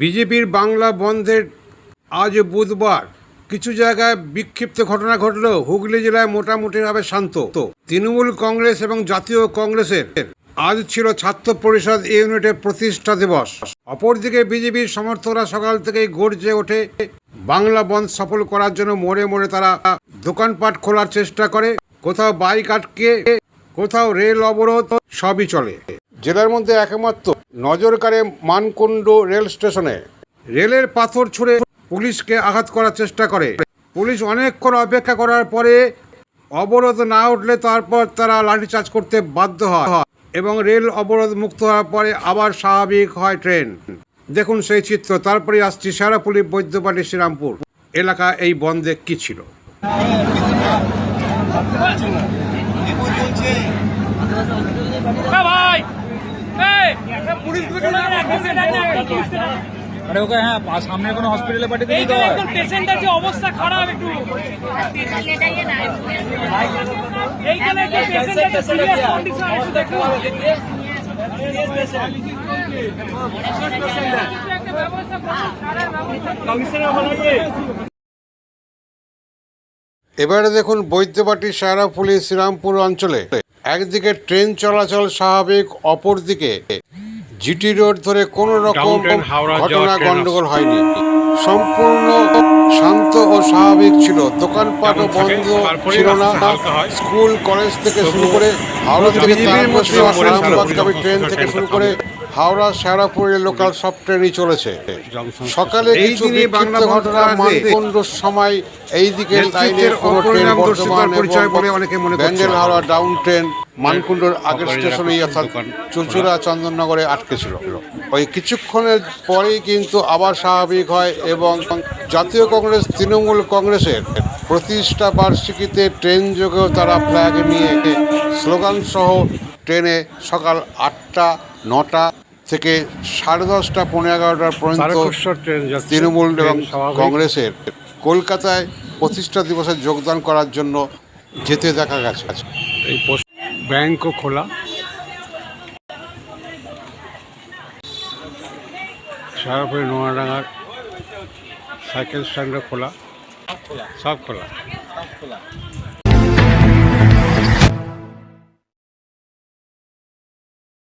বিজেপির বাংলা বন্ধের আজ বুধবার কিছু জায়গায় বিক্ষিপ্ত ঘটনা ঘটলেও হুগলি জেলায় মোটামুটিভাবে শান্ত। তৃণমূল কংগ্রেস এবং জাতীয় কংগ্রেসের আজ ছিল ছাত্র পরিষদ ইউনিটের প্রতিষ্ঠা দিবস। অপরদিকে বিজেপির সমর্থকরা সকাল থেকেই গর্জে ওঠে, বাংলা বন্ধ সফল করার জন্য মোড়ে মোড়ে তারা দোকানপাট খোলার চেষ্টা করে, কোথাও বাইক আটকে, কোথাও রেল অবরোধ, সবই চলে। জেলার মধ্যে একমাত্র নজর কাড়ে মানকুণ্ড রেল স্টেশনে। রেলের পাথর ছুঁড়ে পুলিশকে আঘাত করার চেষ্টা করে। পুলিশ অনেকক্ষণ অপেক্ষা করার পরে অবরোধ না উঠলে তারপর তারা লাঠিচার্জ করতে বাধ্য হয় এবং রেল অবরোধ মুক্ত হওয়ার পরে আবার স্বাভাবিক হয় ট্রেন। দেখুন সেই চিত্র। তারপরে আসছি সারাপুলি বৈদ্যবাটি শ্রীরামপুর। এলাকা এই বন্ধে কি ছিল? ভাই! পুলিশগুলো চলে আরে ওকে হ্যাঁ সামনে কোনো হসপিটালে পাঠিয়ে দিই তো পেশেন্টের যে অবস্থা খারাপ একটু। এইখানে একটু পেশেন্টের যে সিরিয়াস কন্ডিশন একটু দেখুন সারা এবারে দেখুন বৈদ্যবাটি সারাপুলি শ্রীরামপুর অঞ্চলে। একদিকে ট্রেন চলাচল স্বাভাবিক অপরদিকে জিটি রোড ধরে কোনো রকম ঘটনা গন্ডগোল হয়নি। সম্পূর্ণ শান্ত ও স্বাভাবিক ছিল। দোকানপাটও বন্ধ ছিল না। স্কুল কলেজ থেকে শুরু করে হাওড়া থেকে ট্রেন থেকে শুরু করে হাওড়া শেরাপুরের লোকাল সব ট্রেনই চলেছে। সকালে কিছু বিক্ষিপ্ত ঘটনা মানকুণ্ডর সময় এই দিকে লাইনের কোনো ট্রেন বর্তমান পরিচয় বলে অনেকে মনে ব্যান্ডেল হাওড়া ডাউন ট্রেন মানকুণ্ডর আগের স্টেশনেই অর্থাৎ চুচুড়া চন্দননগরে আটকে ছিল। ওই কিছুক্ষণের পরেই কিন্তু আবার স্বাভাবিক হয় এবং জাতীয় কংগ্রেস তৃণমূল কংগ্রেসের প্রতিষ্ঠা বার্ষিকীতে ট্রেন যোগেও তারা ফ্ল্যাগ নিয়ে স্লোগান সহ ট্রেনে সকাল আটটা নটা থেকে সাড়ে দশটা পনেরো এগারোটা পর্যন্ত তৃণমূল এবং কংগ্রেসের। কলকাতায় প্রতিষ্ঠা দিবসে যোগদান করার জন্য যেতে দেখা গেছে। এই ব্যাংকও খোলা। সারাপুরে নোয়াডাঙ্গার সাইকেল স্ট্যান্ডও খোলা সব খোলা। সব খোলা।